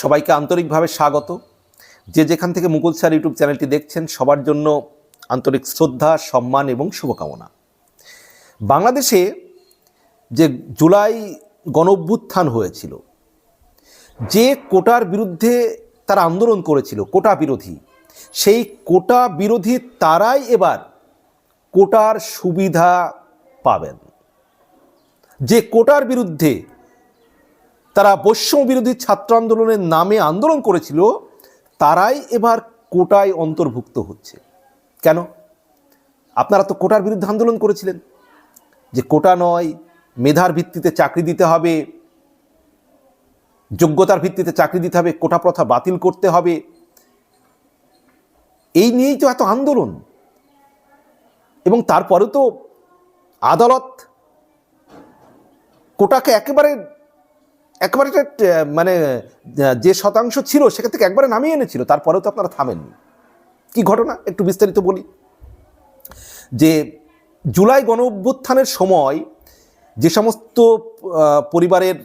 সবাইকে আন্তরিকভাবে স্বাগত। যে যেখান থেকে মুকুল স্যার ইউটিউব চ্যানেলটি দেখছেন, সবার জন্য আন্তরিক শ্রদ্ধা, সম্মান এবং শুভকামনা। বাংলাদেশে যে জুলাই গণঅভ্যুত্থান হয়েছিল, যে কোটার বিরুদ্ধে তারা আন্দোলন করেছিল, কোটা বিরোধী, সেই কোটা বিরোধী তারাই এবার কোটার সুবিধা পাবেন। যে কোটার বিরুদ্ধে তারা বৈষম্য বিরোধী ছাত্র আন্দোলনের নামে আন্দোলন করেছিল, তারাই এবার কোটায় অন্তর্ভুক্ত হচ্ছে। কেন? আপনারা তো কোটার বিরুদ্ধে আন্দোলন করেছিলেন। যে কোটা নয়, মেধার ভিত্তিতে চাকরি দিতে হবে, যোগ্যতার ভিত্তিতে চাকরি দিতে হবে, কোটা প্রথা বাতিল করতে হবে। এই নিয়েই তো এত আন্দোলন। এবং তারপরে তো আদালত কোটাকে একেবারে একেবারে মানে যে শতাংশ ছিল সেখান থেকে একবারে নামিয়ে এনেছিল, তারপরেও তো আপনারা থামেননি। কি ঘটনা? একটু বিস্তারিত বলি। যে জুলাই গণ অভ্যুত্থানের সময় যে সমস্ত পরিবারের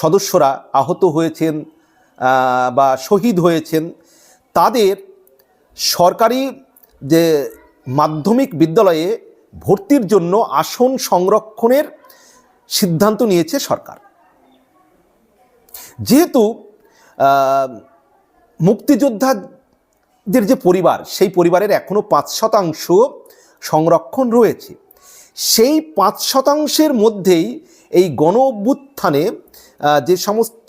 সদস্যরা আহত হয়েছেন বা শহীদ হয়েছেন, তাদের সরকারি যে মাধ্যমিক বিদ্যালয়ে ভর্তির জন্য আসন সংরক্ষণের সিদ্ধান্ত নিয়েছে সরকার। যেহেতু মুক্তিযোদ্ধাদের যে পরিবার, সেই পরিবারের এখনও পাঁচ শতাংশ সংরক্ষণ রয়েছে। সেই পাঁচ শতাংশের মধ্যেই এই গণ অভ্যুত্থানে যে সমস্ত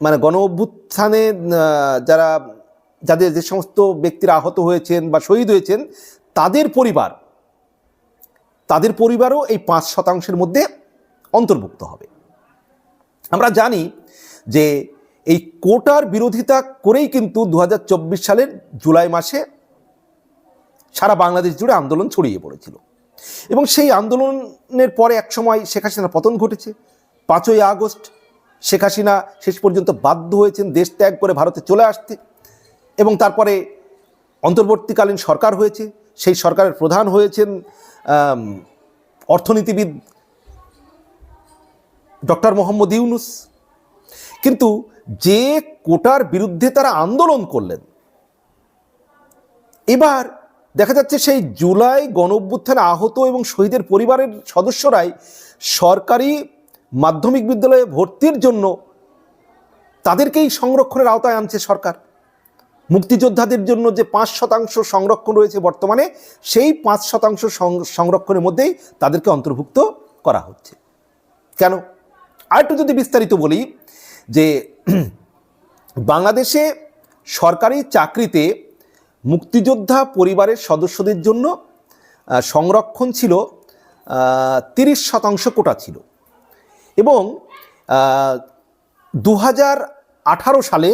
মানে গণ অভ্যুত্থানে যারা, যাদের যে সমস্ত ব্যক্তিরা আহত হয়েছেন বা শহীদ হয়েছেন, তাদের পরিবার, তাদের পরিবারও এই পাঁচ শতাংশের মধ্যে অন্তর্ভুক্ত হবে। আমরা জানি যে এই কোটার বিরোধিতা করেই কিন্তু দু হাজার চব্বিশ সালের জুলাই মাসে সারা বাংলাদেশ জুড়ে আন্দোলন ছড়িয়ে পড়েছিল। এবং সেই আন্দোলনের পরে একসময় শেখ হাসিনার পতন ঘটেছে। পাঁচই আগস্ট শেখ হাসিনা শেষ পর্যন্ত বাধ্য হয়েছেন দেশ ত্যাগ করে ভারতে চলে আসতে এবং তারপরে অন্তর্বর্তীকালীন সরকার হয়েছে। সেই সরকারের প্রধান হয়েছেন অর্থনীতিবিদ ডক্টর মোহাম্মদ ইউনুস। কিন্তু যে কোটার বিরুদ্ধে তারা আন্দোলন করলেন, এবার দেখা যাচ্ছে সেই জুলাই গণঅভ্যুত্থানে আহত এবং শহীদের পরিবারের সদস্যরাই সরকারি মাধ্যমিক বিদ্যালয়ে ভর্তির জন্য তাদেরকেই সংরক্ষণের আওতায় আনছে সরকার। মুক্তিযোদ্ধাদের জন্য যে পাঁচ শতাংশ সংরক্ষণ রয়েছে বর্তমানে, সেই পাঁচ শতাংশ সংরক্ষণের মধ্যেই তাদেরকে অন্তর্ভুক্ত করা হচ্ছে। কেন? আরেকটু যদি বিস্তারিত বলি, যে বাংলাদেশে সরকারি চাকরিতে মুক্তিযোদ্ধা পরিবারের সদস্যদের জন্য সংরক্ষণ ছিল তিরিশ শতাংশ কোটা ছিল। এবং দু সালে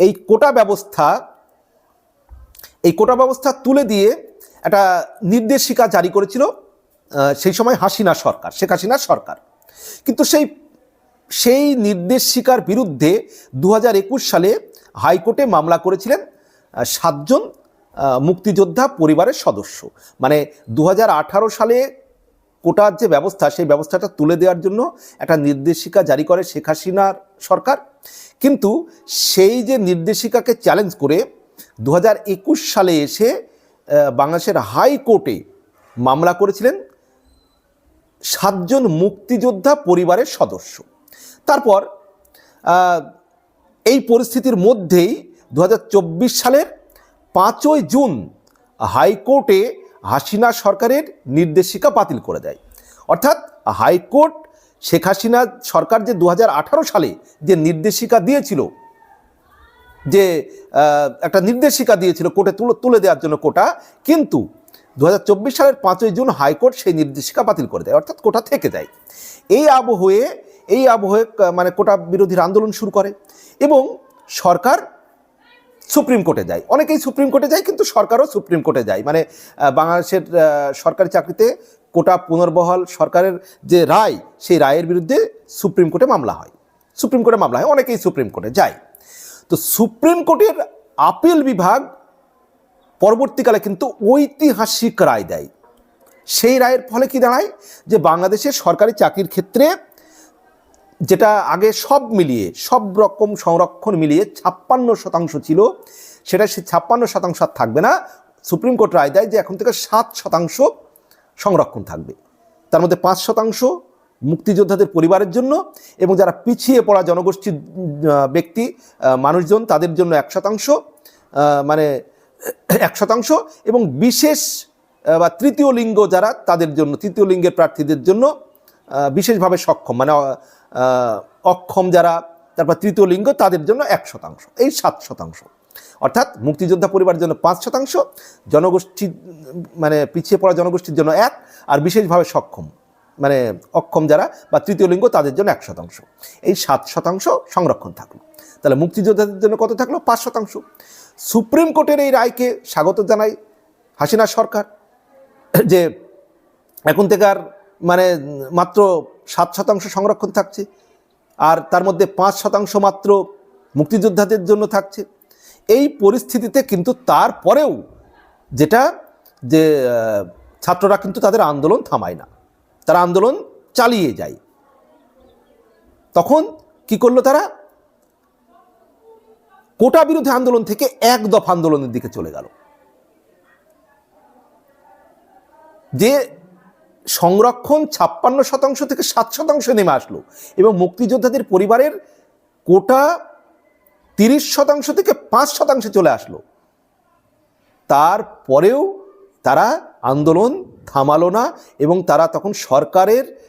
এই কোটা ব্যবস্থা, এই কোটা ব্যবস্থা তুলে দিয়ে একটা নির্দেশিকা জারি করেছিল সেই সময় হাসিনা সরকার, শেখ হাসিনা সরকার। কিন্তু সেই সেই নির্দেশিকার বিরুদ্ধে দু হাজার একুশ সালে হাইকোর্টে মামলা করেছিলেন সাতজন মুক্তিযোদ্ধা পরিবারের সদস্য। মানে দু হাজার আঠারো সালে কোটার যে ব্যবস্থা, সেই ব্যবস্থাটা তুলে দেওয়ার জন্য একটা নির্দেশিকা জারি করে শেখ হাসিনার সরকার। কিন্তু সেই যে নির্দেশিকাকে চ্যালেঞ্জ করে দু হাজার একুশ সালে এসে বাংলাদেশের হাইকোর্টে মামলা করেছিলেন সাতজন মুক্তিযোদ্ধা পরিবারের সদস্য। তারপর এই পরিস্থিতির মধ্যেই দু হাজার চব্বিশ সালের পাঁচই জুন হাইকোর্টে হাসিনা সরকারের নির্দেশিকা বাতিল করে দেয়। অর্থাৎ হাইকোর্ট শেখ হাসিনা সরকার যে দু হাজার আঠারো সালে যে নির্দেশিকা দিয়েছিল, যে একটা নির্দেশিকা দিয়েছিল কোর্টে তুলে তুলে দেওয়ার জন্য কোটা, কিন্তু দু হাজার চব্বিশ সালের পাঁচই জুন হাইকোর্ট সেই নির্দেশিকা বাতিল করে দেয়, অর্থাৎ কোটা থেকে দেয়। এই আবহে এই আবহে মানে কোটা বিরোধীর আন্দোলন শুরু করে এবং সরকার সুপ্রিম কোর্টে যায়। অনেকেই সুপ্রিম কোর্টে যায়, কিন্তু সরকারও সুপ্রিম কোর্টে যায়। মানে বাংলাদেশের সরকারি চাকরিতে কোটা পুনর্বহাল সরকারের যে রায়, সেই রায়ের বিরুদ্ধে সুপ্রিম কোর্টে মামলা হয়। সুপ্রিম কোর্টে মামলা হয়, অনেকেই সুপ্রিম কোর্টে যায়। তো সুপ্রিম কোর্টের আপিল বিভাগ পরবর্তীকালে কিন্তু ঐতিহাসিক রায় দেয়। সেই রায়ের ফলে কি দাঁড়ায়? যে বাংলাদেশের সরকারি চাকরির ক্ষেত্রে যেটা আগে সব মিলিয়ে, সব রকম সংরক্ষণ মিলিয়ে ছাপ্পান্ন শতাংশ ছিল, সেটা সে ছাপ্পান্ন শতাংশ আর থাকবে না। সুপ্রিম কোর্ট রায় দেয় যে এখন থেকে সাত শতাংশ সংরক্ষণ থাকবে। তার মধ্যে পাঁচ শতাংশ মুক্তিযোদ্ধাদের পরিবারের জন্য এবং যারা পিছিয়ে পড়া জনগোষ্ঠীর ব্যক্তি মানুষজন, তাদের জন্য এক শতাংশ মানে এক শতাংশ এবং বিশেষ বা তৃতীয় লিঙ্গ যারা তাদের জন্য, তৃতীয় লিঙ্গের প্রার্থীদের জন্য বিশেষভাবে সক্ষম মানে অক্ষম যারা, তারপর তৃতীয় লিঙ্গ, তাদের জন্য এক শতাংশ, এই সাত শতাংশ। অর্থাৎ মুক্তিযোদ্ধা পরিবারের জন্য পাঁচ শতাংশ জনগোষ্ঠী মানে পিছিয়ে পড়া জনগোষ্ঠীর জন্য এক, আর বিশেষভাবে সক্ষম মানে অক্ষম যারা, বা তৃতীয় লিঙ্গ, তাদের জন্য এক শতাংশ। এই সাত শতাংশ সংরক্ষণ থাকল। তাহলে মুক্তিযোদ্ধাদের জন্য কত থাকল? পাঁচ শতাংশ। সুপ্রিম কোর্টের এই রায়কে স্বাগত জানায় হাসিনা সরকার, যে এখন থেকে আর মানে মাত্র সাত শতাংশ সংরক্ষণ থাকছে, আর তার মধ্যে পাঁচ শতাংশ মাত্র মুক্তিযোদ্ধাদের জন্য থাকছে। এই পরিস্থিতিতে কিন্তু তারপরেও যেটা, যে ছাত্ররা কিন্তু তাদের আন্দোলন থামায় না। তারা আন্দোলন চালিয়ে যায়। তখন কি করল তারা? কোটা বিরোধী আন্দোলন থেকে এক দফা আন্দোলনের দিকে চলে গেল। যে সংরক্ষণ ছাপ্পান্ন শতাংশ থেকে সাত শতাংশ নেমে আসলো এবং মুক্তিযোদ্ধাদের পরিবারের কোটা তিরিশ শতাংশ থেকে পাঁচ শতাংশে চলে আসলো তারপরেও তারা আন্দোলন থামালো না এবং তারা তখন সরকারের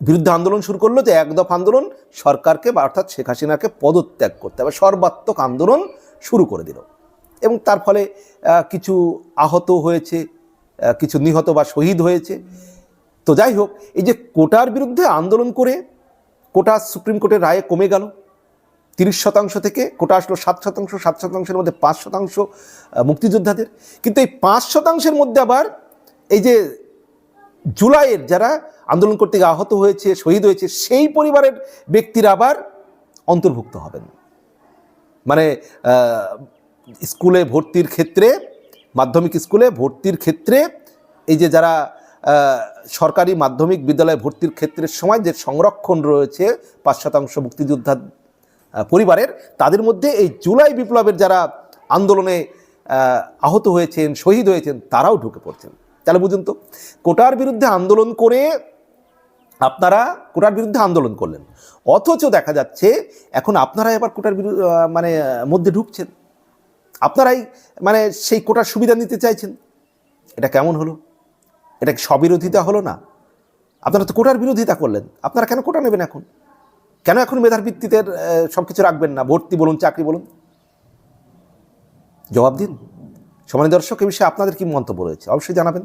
বিরুদ্ধে আন্দোলন শুরু করল যে এক দফা আন্দোলন সরকারকে বা অর্থাৎ শেখ হাসিনাকে পদত্যাগ করতে হবে, সর্বাত্মক আন্দোলন শুরু করে দিল। এবং তার ফলে কিছু আহত হয়েছে কিছু নিহত বা শহীদ হয়েছে। তো যাই হোক, এই যে কোটার বিরুদ্ধে আন্দোলন করে কোটা সুপ্রিম কোর্টের রায়ে কমে গেল। তিরিশ শতাংশ থেকে কোটা আসলো সাত শতাংশ, সাত শতাংশের মধ্যে পাঁচ শতাংশ মুক্তিযোদ্ধাদের। কিন্তু এই পাঁচ শতাংশের মধ্যে আবার এই যে জুলাইয়ের যারা আন্দোলন করতে গিয়ে আহত হয়েছে, শহীদ হয়েছে, সেই পরিবারের ব্যক্তিরা আবার অন্তর্ভুক্ত হবেন। মানে স্কুলে ভর্তির ক্ষেত্রে, মাধ্যমিক স্কুলে ভর্তির ক্ষেত্রে, এই যে যারা সরকারি মাধ্যমিক বিদ্যালয়ে ভর্তির ক্ষেত্রের সময়, যে সংরক্ষণ রয়েছে পাঁচ শতাংশ মুক্তিযোদ্ধা পরিবারের, তাদের মধ্যে এই জুলাই বিপ্লবের যারা আন্দোলনে আহত হয়েছেন, শহীদ হয়েছেন, তারাও ঢুকে পড়ছেন। তাহলে বুঝুন তো, কোটার বিরুদ্ধে আন্দোলন করে আপনারা কোটার বিরুদ্ধে আন্দোলন করলেন। অথচ দেখা যাচ্ছে এখন আপনারা এবার কোটার মানে মধ্যে ঢুকছেন। আপনারাই মানে সেই কোটার সুবিধা নিতে চাইছেন। এটা কেমন হলো? এটা স্ববিরোধিতা হলো না? আপনারা তো কোটার বিরোধিতা করলেন। আপনারা কেন কোটা নেবেন এখন? কেন এখন মেধার ভিত্তিতে সব কিছু রাখবেন না? ভর্তি বলুন, চাকরি বলুন। জবাব দিন। সমানী দর্শক, এ বিষয়ে আপনাদের কি মন্তব্য রয়েছে? অবশ্যই জানাবেন।